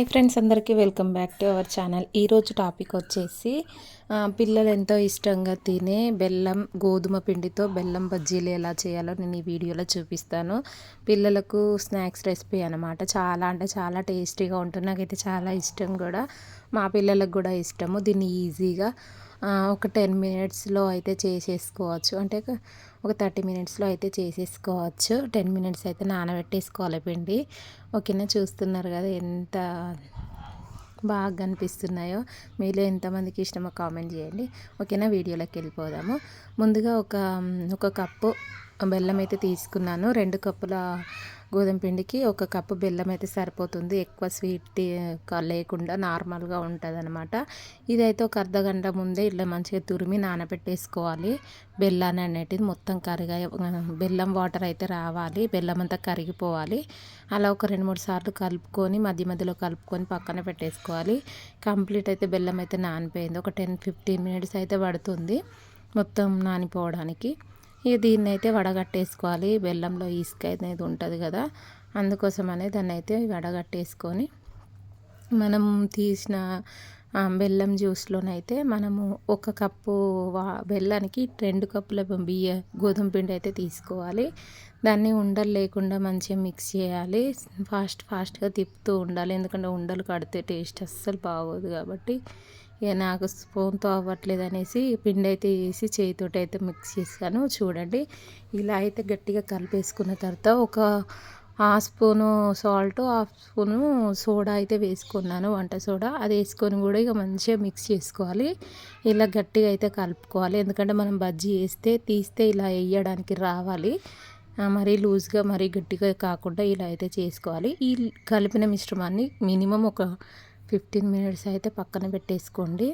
Hi friends అందరికీ welcome back to our channel. ఈరోజు topic వచ్చేసి పిల్లలు ఎంతో ఇష్టంగా తినే బెల్లం గోధుమ పిండితో బెల్లం బజ్జీలు ఎలా చేయాలో నేను ఈ వీడియోలో చూపిస్తాను. పిల్లలకు స్నాక్స్ రెసిపీ అనమాట చాలా అంటే చాలా టేస్టీగా ఉంటుంది. నాకైతే చాలా ఇష్టం కూడా. మా పిల్లలకు కూడా ఇష్టము. దీన్ని ఈజీగా ఒక టెన్ మినిట్స్లో అయితే చేసేసుకోవచ్చు. అంటే ఒక థర్టీ మినిట్స్లో అయితే చేసేసుకోవచ్చు. టెన్ మినిట్స్ అయితే నానబెట్టేసుకోవాలి పిండి. ఓకేనా? చూస్తున్నారు కదా ఎంత బాగా కనిపిస్తున్నాయో మీలో ఎంతమందికి ఇష్టమో కామెంట్ చేయండి. ఓకేనా? వీడియోలోకి వెళ్ళిపోదాము. ముందుగా ఒక ఒక కప్పు బెల్లం అయితే తీసుకున్నాను. రెండు కప్పుల గోధుమ పిండికి ఒక కప్పు బెల్లం అయితే సరిపోతుంది. ఎక్కువ స్వీట్ లేకుండా నార్మల్గా ఉంటుంది అనమాట ఇదైతే ఒక అర్ధ గంట ముందే ఇట్లా మంచిగా తురిమి నానబెట్టేసుకోవాలి. బెల్లాన్ని అనేటిది మొత్తం కరిగా బెల్లం వాటర్ అయితే రావాలి. బెల్లం అంతా కరిగిపోవాలి. అలా ఒక రెండు మూడు సార్లు కలుపుకొని మధ్య మధ్యలో కలుపుకొని పక్కన పెట్టేసుకోవాలి. కంప్లీట్ అయితే బెల్లం అయితే నానిపోయింది. ఒక టెన్ ఫిఫ్టీన్ మినిట్స్ అయితే పడుతుంది మొత్తం నానిపోవడానికి. ఇక దీన్ని అయితే వడగట్టేసుకోవాలి. బెల్లంలో ఇసుక అనేది ఉంటుంది కదా అందుకోసం అనేది దాన్ని అయితే వడగట్టేసుకొని మనం తీసిన బెల్లం జ్యూస్లోనైతే మనము ఒక కప్పు వా బెల్లానికి రెండు కప్పుల బియ్య గోధుమ పిండి అయితే తీసుకోవాలి. దాన్ని ఉండలు లేకుండా మంచిగా మిక్స్ చేయాలి. ఫాస్ట్ ఫాస్ట్గా తిప్పుతూ ఉండాలి. ఎందుకంటే ఉండలు కడితే టేస్ట్ అస్సలు బాగోదు కాబట్టి ఇక నాకు స్పూన్తో అవ్వట్లేదు అనేసి పిండి అయితే వేసి చేతితోటి అయితే మిక్స్ చేశాను. చూడండి ఇలా అయితే గట్టిగా కలిపేసుకున్న తర్వాత ఒక half spoon salt half spoon soda అయితే వేసుకున్నాను. వంట సోడా అది వేసుకొని కూడా ఇక మంచిగా మిక్స్ చేసుకోవాలి. ఇలా గట్టిగా అయితే కలుపుకోవాలి. ఎందుకంటే మనం బజ్జీ వేస్తే తీస్తే ఇలా వేయడానికి రావాలి. మరీ లూజ్గా మరీ గట్టిగా కాకుండా ఇలా అయితే చేసుకోవాలి. ఈ కలిపిన మిశ్రమాన్ని మినిమం ఒక ఫిఫ్టీన్ మినిట్స్ అయితే పక్కన పెట్టేసుకోండి.